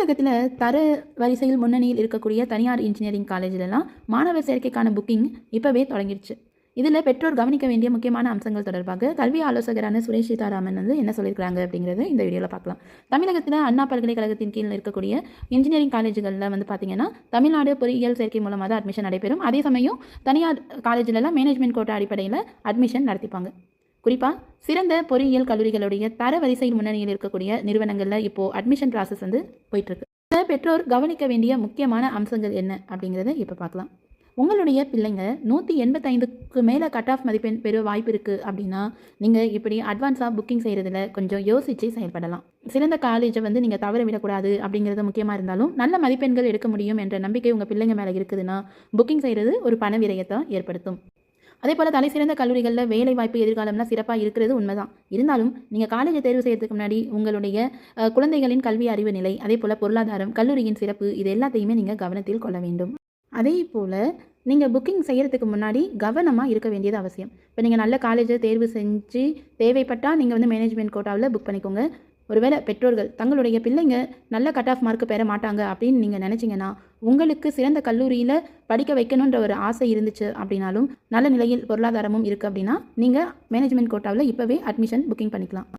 தமிழகத்தில் தர வரிசையில் முன்னணியில் இருக்கக்கூடிய தனியார் இன்ஜினியரிங் காலேஜிலலாம் மாணவர் சேர்க்கைக்கான புக்கிங் இப்போவே தொடங்கிடுச்சு இதில் பெற்றோர் கவனிக்க வேண்டிய முக்கியமான அம்சங்கள் தொடர்பாக கல்வி ஆலோசகரான சுரேஷ் சீதாராமன் வந்து என்ன சொல்லியிருக்காங்க அப்படிங்கிறது இந்த வீடியோவில் பார்க்கலாம். தமிழகத்தில் அண்ணா பல்கலைக்கழகத்தின் கீழ் இருக்கக்கூடிய இன்ஜினியரிங் காலேஜுகளில் வந்து பார்த்தீங்கன்னா தமிழ்நாடு பொறியியல் சேர்க்கை மூலமாக தான் அட்மிஷன் நடைபெறும். அதே சமயம் தனியார் காலேஜிலலாம் மேனேஜ்மெண்ட் கோட்டா அடிப்படையில் அட்மிஷன் நடத்திப்பாங்க. குறிப்பாக சிறந்த பொறியியல் கல்லூரிகளுடைய தர வரிசையில் முன்னணியில் இருக்கக்கூடிய நிறுவனங்களில் இப்போது அட்மிஷன் ப்ராசஸ் வந்து போயிட்டுருக்கு. இதில் பெற்றோர் கவனிக்க வேண்டிய முக்கியமான அம்சங்கள் என்ன அப்படிங்கிறத இப்போ பார்க்கலாம். உங்களுடைய பிள்ளைங்க நூற்றி எண்பத்தைந்துக்கு மேலே கட் ஆஃப் மதிப்பெண் பெற வாய்ப்பு இருக்குது அப்படின்னா நீங்கள் இப்படி அட்வான்ஸாக புக்கிங் செய்கிறதுல கொஞ்சம் யோசித்து செயல்படலாம். சிறந்த காலேஜை வந்து நீங்கள் தவற விடக்கூடாது அப்படிங்கிறது முக்கியமாக இருந்தாலும் நல்ல மதிப்பெண்கள் எடுக்க முடியும் என்ற நம்பிக்கை உங்கள் பிள்ளைங்க மேலே இருக்குதுன்னா புக்கிங் செய்கிறது ஒரு பண விரயத்தை ஏற்படுத்தும். அதே போல் தலை சிறந்த கல்லூரிகளில் வேலை வாய்ப்பு எதிர்காலம்லாம் சிறப்பாக இருக்கிறது உண்மைதான். இருந்தாலும் நீங்கள் காலேஜை தேர்வு செய்யறதுக்கு முன்னாடி உங்களுடைய குழந்தைகளின் கல்வி அறிவு நிலை அதே போல் பொருளாதாரம் கல்லூரியின் சிறப்பு இது எல்லாத்தையுமே நீங்கள் கவனத்தில் கொள்ள வேண்டும். அதே போல் நீங்கள் புக்கிங் செய்கிறதுக்கு முன்னாடி கவனமாக இருக்க வேண்டியது அவசியம். இப்போ நீங்கள் நல்ல காலேஜை தேர்வு செஞ்சு தேவைப்பட்டால் நீங்கள் வந்து மேனேஜ்மெண்ட் கோட்டாவில் புக் பண்ணிக்கோங்க. ஒருவேளை பெற்றோர்கள் தங்களுடைய பிள்ளைங்க நல்ல கட் ஆஃப் மார்க் பெற மாட்டாங்க அப்படின்னு நீங்கள் நினச்சிங்கன்னா உங்களுக்கு சிறந்த கல்லூரியில் படிக்க வைக்கணுன்ற ஒரு ஆசை இருந்துச்சு அப்படின்னாலும் நல்ல நிலையில் பொருளாதாரமும் இருக்குது அப்படின்னா நீங்கள் மேனேஜ்மெண்ட் கோட்டாவில் இப்போவே அட்மிஷன் புக்கிங் பண்ணிக்கலாம்.